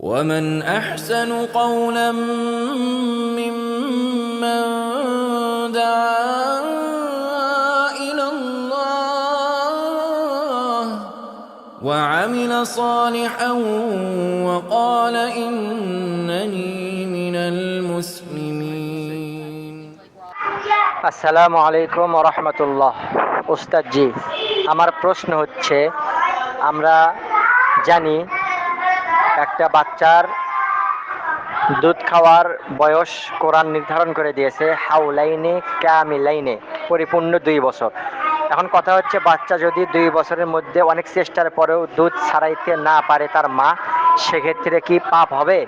ومن احسن قولا ممن دعا الى الله وعمل صالحا وقال انني من المسلمين আসসালামু আলাইকুম রহমতুল্লাহ উস্তাদজি আমার প্রশ্ন হচ্ছে আমরা জানি একটা বাচ্চার দুধ খাওয়ার বয়স কোরআন নির্ধারণ করে দিয়েছে, হাউলাইনে ক্যামিলাইনে পরিপূর্ণ দুই বছর। এখন কথা হচ্ছে, বাচ্চা যদি দুই বছরের মধ্যে অনেক চেষ্টার পরেও দুধ ছাড়াইতে না পারে তার মা, সেক্ষেত্রে কি পাপ হবে?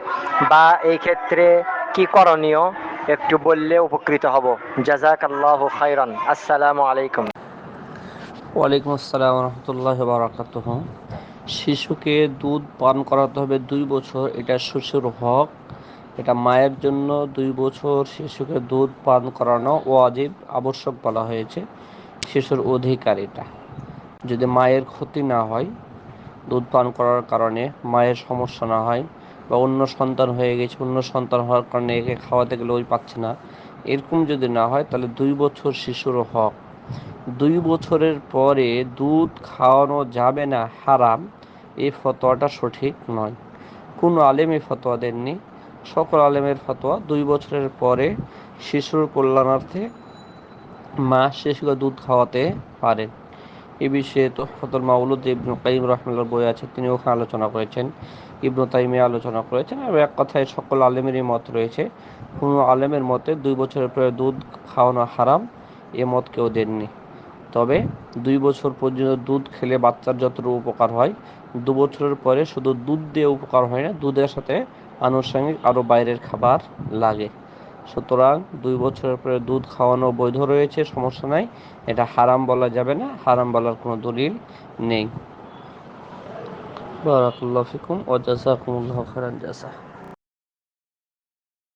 বা এই ক্ষেত্রে কি করণীয়? একটু বললে উপকৃত হব। জাজাক আল্লাহ খাইরান আসসালামু আলাইকুম। ওয়ালাইকুম আসসালাম রহমতুল্লাহ বারাকাতুহ। শিশুকে দুধ পান করাতে হবে দুই বছর, এটা শিশুর হক। এটা মায়ের জন্য দুই বছর শিশুকে দুধ পান করানো ওয়াজিব, আবশ্যক বলা হয়েছে। শিশুর অধিকার এটা। যদি মায়ের ক্ষতি না হয়, দুধ পান করার কারণে মায়ের সমস্যা না হয় বা অন্য সন্তান হয়ে গেছে, অন্য সন্তান হওয়ার কারণে একে খাওয়াতে গেলে ওই পাচ্ছে না, এরকম যদি না হয়, তাহলে দুই বছর শিশুর হক। দুই বছরের পরে দুধ খাওয়ানো যাবে না, হারাম। এই ফতোয়াটা সঠিক নয়। কোনো আলেম এই ফতোয়া দেননি। সকল আলেমের ফতোয়া দুই বছরের পরে শিশুর কল্যাণার্থে মা শিশুকে দুধ খাওয়াতে পারেন। এ বিষয়ে তো ফতল মাউলুদ ইবনু কাইম রহমাল্লার বই আছে, তিনি ওখানে আলোচনা করেছেন। ইবনু তাইমে আলোচনা করেছেন আর এক কথায় সকল আলেমেরই মত রয়েছে। কোনো আলেমের মতে দুই বছরের পরে দুধ খাওয়ানো হারাম, এ মত কেউ দেননি। তবে দুই বছর পর্যন্ত দুধ খেলে বাচ্চার যতটুকু উপকার হয়, দু বছরের পরে শুধু দুধ দিয়ে উপকার হয় না, দুধের সাথে আনুষঙ্গিক আরও বাইরের খাবার লাগে। সুতরাং দুই বছরের পরে দুধ খাওয়ানো বৈধ রয়েছে, সমস্যা নাই। এটা হারাম বলা যাবে না, হারাম বলার কোনো দলিল নেই। বারাকাল্লাহ ফিকুম ও জাজাকুমুল্লাহ খারান জাজা